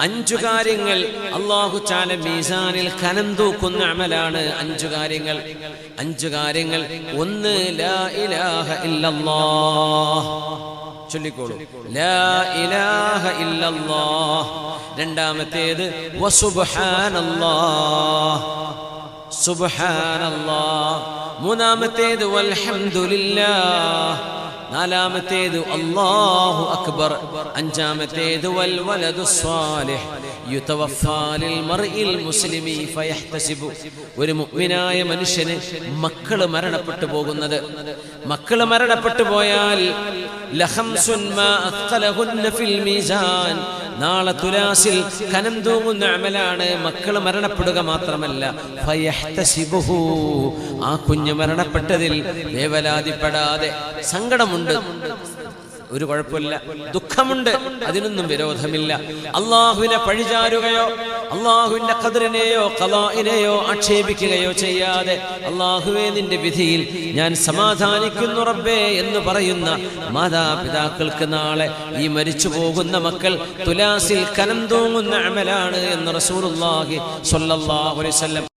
അഞ്ചു കാര്യങ്ങൾ അള്ളാഹു ചാല മീസാനിൽ കനം തൂക്കുന്ന അമലാണ്. അഞ്ചു കാര്യങ്ങൾ അഞ്ചു കാര്യങ്ങൾ. ഒന്ന് ലാ ഇലാഹ ഇല്ലല്ലാഹ്. ചൊല്ലിക്കോളൂ. ലാ ഇലാഹ ഇല്ലല്ലാഹ്. രണ്ടാമത്തേത് വസുബ്ഹാനല്ലാഹ് സുബ്ഹാനല്ലാഹ്. മൂന്നാമത്തേത് വൽഹംദുലില്ലാഹ്. നാലാമത്തേത് അല്ലാഹു അക്ബർ അഞ്ചാമത്തേത് വൽ വലദു സ്വാലിഹ് യുതവഫാലിൽ മർഇൽ മുസ്ലിമി ഫയഹ്തസിബു. ഒരു മുഅ്മിനായ മനുഷ്യന് മക്കൾ മരണപ്പെട്ടു പോകുന്നത്. മക്കൾ മരണപ്പെട്ടു പോയാൽ നാളെ തുലാസിൽ കനം തൂങ്ങുന്ന അമലാണ്. മക്കൾ മരണപ്പെടുക മാത്രമല്ല. ആ കുഞ്ഞ് മരണപ്പെട്ടതിൽ വേവലാതിപ്പെടാതെ സങ്കടമുണ്ട്. ഒരു കുഴപ്പമില്ല. ദുഃഖമുണ്ട്. അതിനൊന്നും വിരോധമില്ല. അള്ളാഹുവിനെ പഴിചാരുകയോ അള്ളാഹുവിന്റെ ഖദറിനെയോ കലാഇനെയോ ആക്ഷേപിക്കുകയോ ചെയ്യാതെ അള്ളാഹുവെ നിന്റെ വിധിയിൽ ഞാൻ സമാധാനിക്കുന്നു റബ്ബേ എന്ന് പറയുന്ന മാതാപിതാക്കൾക്ക് നാളെ ഈ മരിച്ചു പോകുന്ന മക്കൾ തുലാസിൽ കനം തൂങ്ങുന്ന അമലാണ് എന്ന് അലൈഹി വസല്ലം